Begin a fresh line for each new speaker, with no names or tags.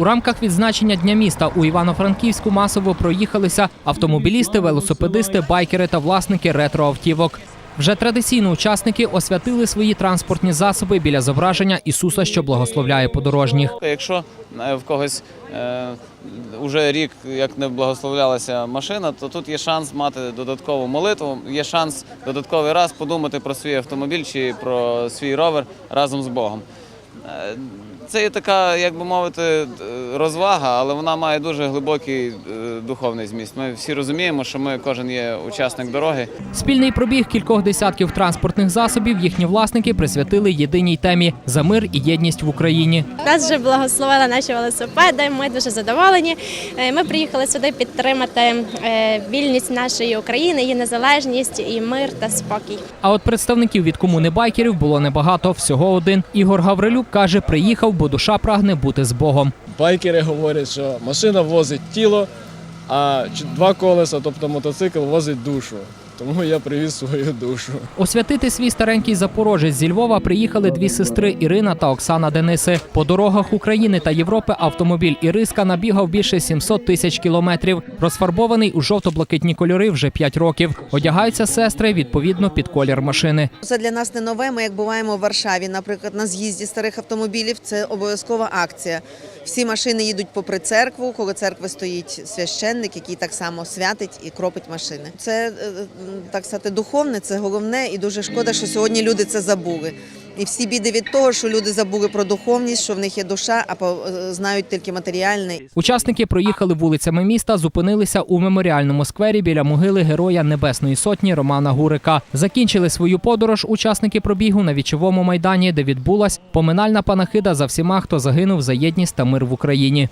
У рамках відзначення Дня міста у Івано-Франківську масово проїхалися автомобілісти, велосипедисти, байкери та власники ретроавтівок. Вже традиційно учасники освятили свої транспортні засоби біля зображення Ісуса, що благословляє подорожніх.
Якщо е, в когось е, уже рік як не благословлялася машина, то тут є шанс мати додаткову молитву, є шанс додатковий раз подумати про свій автомобіль чи про свій ровер разом з Богом. Це є така, як би мовити, розвага, але вона має дуже глибокий е, духовний зміст. Ми всі розуміємо, що ми кожен є учасник дороги.
Спільний пробіг кількох десятків транспортних засобів їхні власники присвятили єдиній темі за мир і єдність в Україні.
Нас вже благословили наші велосипеди. Ми дуже задоволені. Е, Ми приїхали сюди підтримати е, вільність нашої України, її незалежність і мир та спокій.
А от представників від комуни байкерів було небагато, всього один. Ігор Гаврилюк каже, приїхав, бо душа прагне бути з Богом.
Байкери говорять, що машина возить тіло, а два колеса, тобто мотоцикл, возить душу. Тому я привіз свою душу.
Освятити свій старенький запорожець зі Львова приїхали дві сестри Ірина та Оксана Дениси. По дорогах України та Європи автомобіль Іриска набігав більше 700 тисяч кілометрів. Розфарбований у жовто-блакитні кольори вже 5 років. Одягаються сестри відповідно під колір машини.
Це для нас не нове. Ми як буваємо в Варшаві, наприклад, на з'їзді старих автомобілів. Це обов'язкова акція. Всі машини їдуть попри церкву. Коло церкви стоїть священник, який так само святить і кропить машини. Це е, так сказати, духовне, це головне, і дуже шкода, що сьогодні люди це забули. І всі біди від того, що люди забули про духовність, що в них є душа, а е, знають тільки матеріальне.
Учасники проїхали вулицями міста, зупинилися у меморіальному сквері біля могили героя Небесної Сотні Романа Гурика. Закінчили свою подорож учасники пробігу на вічовому майдані, де відбулась поминальна панахида за всіма, хто загинув за єдність та мир в Україні.